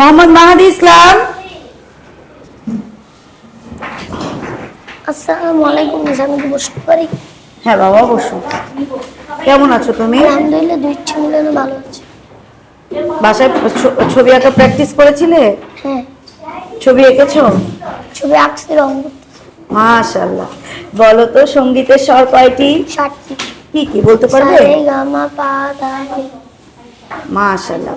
মোহাম্মদ মাহাদি ইসলাম। আসসালামু আলাইকুম আমি কি বসতে পারি? হ্যাঁ বাবা বসো। কেমন আছো তুমি? আলহামদুলিল্লাহ দুই ইচ্ছে মিলানো ভালো আছে। বাসায় ছবি আঁকা প্র্যাকটিস করেছিলে? হ্যাঁ। ছবি এঁকেছো? ছবি আঁকছি রং মাশাল্লাহ বলো তো সঙ্গীতের স্বর কয়টি? ষাটটি। কি কি বলতে পারবে? সারে গামা পা ধা নি। মাশাল্লাহ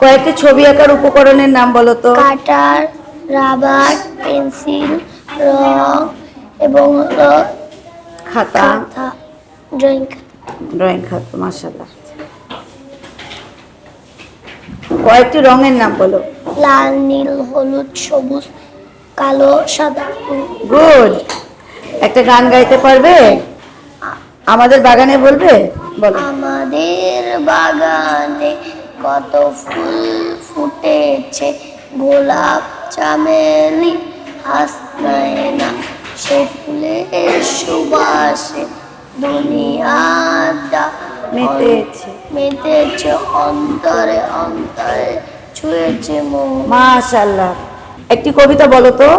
কয়েকটি ছবি আঁকার উপকরণের নাম বলো তো? কাটার রাবার পেন্সিল রং এবং হলো খাতা। খাতা ড্রয়িং ড্রয়িং খাতা মাশাল্লাহ কয়েকটি রঙের নাম বলো। লাল নীল হলুদ সবুজ কালো সাদা। গুড। একটা গান গাইতে পারবে? আমাদের বাগানে বলবে? বলো। আমাদের বাগানে কত ফুল ফুটেছে গোলাপ চামেলি হাসনায়না সে ফুলের সুবাসে দুনিয়াটা মেতেছে। মেতেছে অন্তরে অন্তরে ছুঁয়েছে মাশাল্লাহ একটি কবিতা বলো তো।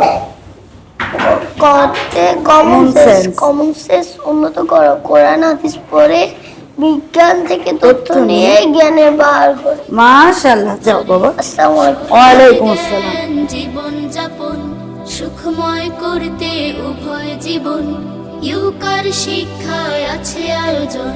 করতে কমন সেন্স কমন সেন্স উন্নত করো। কোরআন হাদিস পড়ে বিজ্ঞান থেকে তথ্য নিয়ে নিয়ে জ্ঞানে বার করে। মাশাআল্লাহ যাও বাবা। আসসালামু আলাইকুম। ওয়ালাইকুম আসসালাম। জীবন যাপন সুখময় করতে উভয় জীবন। ইউকার শিক্ষায় আছে আয়োজন।